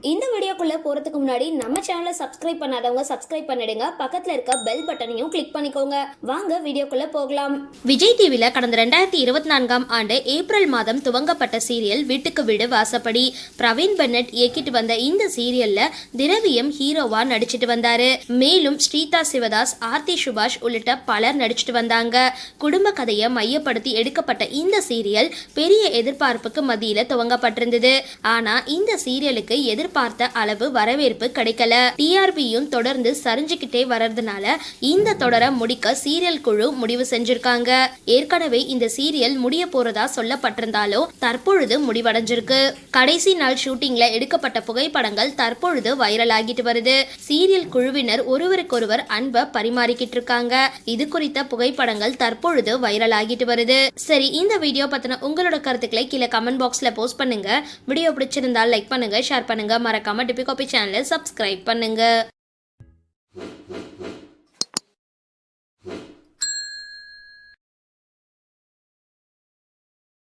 இந்த வீடியோக்குள்ளே போறதுக்கு முன்னாடி நம்ம சேனலை சப்ஸ்கிரைப் பண்ணாதவங்க சப்ஸ்கிரைப் பண்ணிடுங்க. பக்கத்தில் இருக்க பெல் பட்டனையும் கிளிக் பண்ணிக்கோங்க. வாங்க வீடியோக்குள்ளே போகலாம். விஜய் டிவியில் கடந்த ரெண்டாயிரத்தி இருபத்தி நான்காம் ஆண்டு ஏப்ரல் மாதம் துவங்கப்பட்ட சீரியல் வீட்டுக்கு வீடு வாசப்படி. பிரவீன் பென்னட் இயக்கிட்டு வந்த இந்த சீரியல்ல திரவியம் ஹீரோவா நடிச்சிட்டு வந்தாரு. மேலும் ஸ்ரீதா சிவதாஸ் ஆர்த்தி சுபாஷ் உள்ளிட்ட பலர் நடிச்சிட்டு வந்தாங்க. குடும்ப கதையை மையப்படுத்தி எடுக்கப்பட்ட இந்த சீரியல் பெரிய எதிர்பார்ப்புக்கு மத்தியில் துவங்கப்பட்டிருந்தது. ஆனா இந்த சீரியலுக்கு எதிர்பார்த்த அளவு வரவேற்பு கிடைக்கல. டிஆர்பியும் தொடர்ந்து சரிஞ்சுக்கிட்டே வர்றதுனால இந்த தொடரை முடிக்க சீரியல் குழு முடிவு செஞ்சிருக்காங்க. ஏற்கனவே இந்த சீரியல் முடிய போறதா சொல்லப்பட்டிருந்தாலும் தற்பொழுது முடிவடைஞ்சிருக்கு. கடைசி நாள் ஷூட்டிங்ல எடுக்கப்பட்ட புகைப்படங்கள் தற்பொழுது வைரல் ஆகிட்டு வருது. சீரியல் குழுவினர் ஒருவருக்கொருவர் அன்பை பரிமாறிக்கிட்டு இருக்காங்க. இது குறித்த புகைப்படங்கள் தற்பொழுது வைரல் ஆகிட்டு வருது. சரி இந்த வீடியோ பத்தின உங்களோட கருத்துக்களை கீழே கமெண்ட் பாக்ஸ்ல போஸ்ட் பண்ணுங்க. வீடியோ பிடிச்சிருந்தா லைக் பண்ணுங்க ஷேர் பண்ணுங்க. மறக்காம ஹாப்பி காப்பி சேனலை சப்ஸ்கிரைப் பண்ணுங்க.